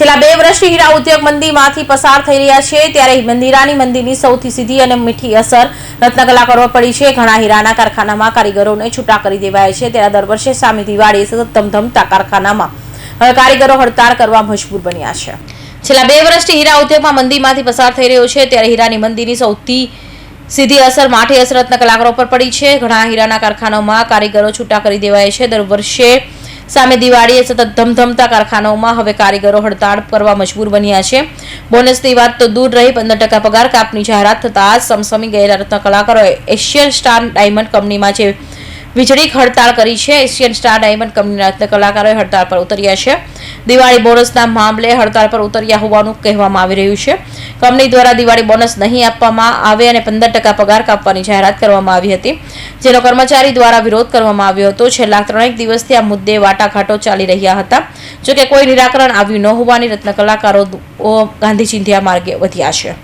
છેલ્લા બે વર્ષથી હીરા ઉદ્યોગ મંદીમાંથી પસાર થઈ રહ્યા છે, ત્યારે મંદિરાની મંદીની સૌથી સીધી અને મીઠી અસર રત્ન કરવા પડી છે. ઘણા હીરાના કારખાનામાં કારીગરોને છૂટા કરી દેવાય છે ત્યારે દર વર્ષે સામે દિવાળીએ સતત ધમધમતા કારખાનામાં. હવે કારીગરો હડતાળ કરવા મજબૂર બન્યા છે. છેલ્લા બે વર્ષથી હીરા ઉદ્યોગમાં મંદીમાંથી પસાર થઈ રહ્યો છે, ત્યારે હીરાની મંદીની સૌથી સીધી અસર માઠી અસર રત્ન કલાકારો પર પડી છે. ઘણા હીરાના કારખાનાઓમાં કારીગરો છૂટા કરી દેવાય છે. દર વર્ષે સામે દિવાળીએ સતત ધમધમતા કારખાનાઓમાં હવે કારીગરો હડતાળ કરવા મજબૂર બન્યા છે. બોનસની વાત તો દૂર રહી, પંદર ટકા પગાર કાપની જાહેરાત થતાં સમસમી ગયેલા રત્ન કલાકારોએ એશિયન સ્ટાર ડાયમંડ કંપનીમાં જે વીજળીક હડતાળ કરી છે. એશિયન સ્ટાર ડાયમંડ કંપનીના રત્ન કલાકારોએ હડતાળ પર ઉતર્યા છે. દિવાળી બોનસના મામલે હડતાળ પર ઉતર્યા હોવાનું કહેવામાં આવી રહ્યું છે. કંપની દ્વારા દિવાળી બોનસ નહીં આપવામાં આવે અને પંદર ટકા પગાર કાપવાની જાહેરાત કરવામાં આવી હતી, જેનો કર્મચારી દ્વારા વિરોધ કરવામાં આવ્યો હતો. છેલ્લા ત્રણેક દિવસથી આ મુદ્દે વાટાઘાટો ચાલી રહ્યા હતા. જોકે કોઈ નિરાકરણ આવ્યું ન હોવાની રત્ન કલાકારો ગાંધી ચિંધ્યા માર્ગે વધ્યા છે.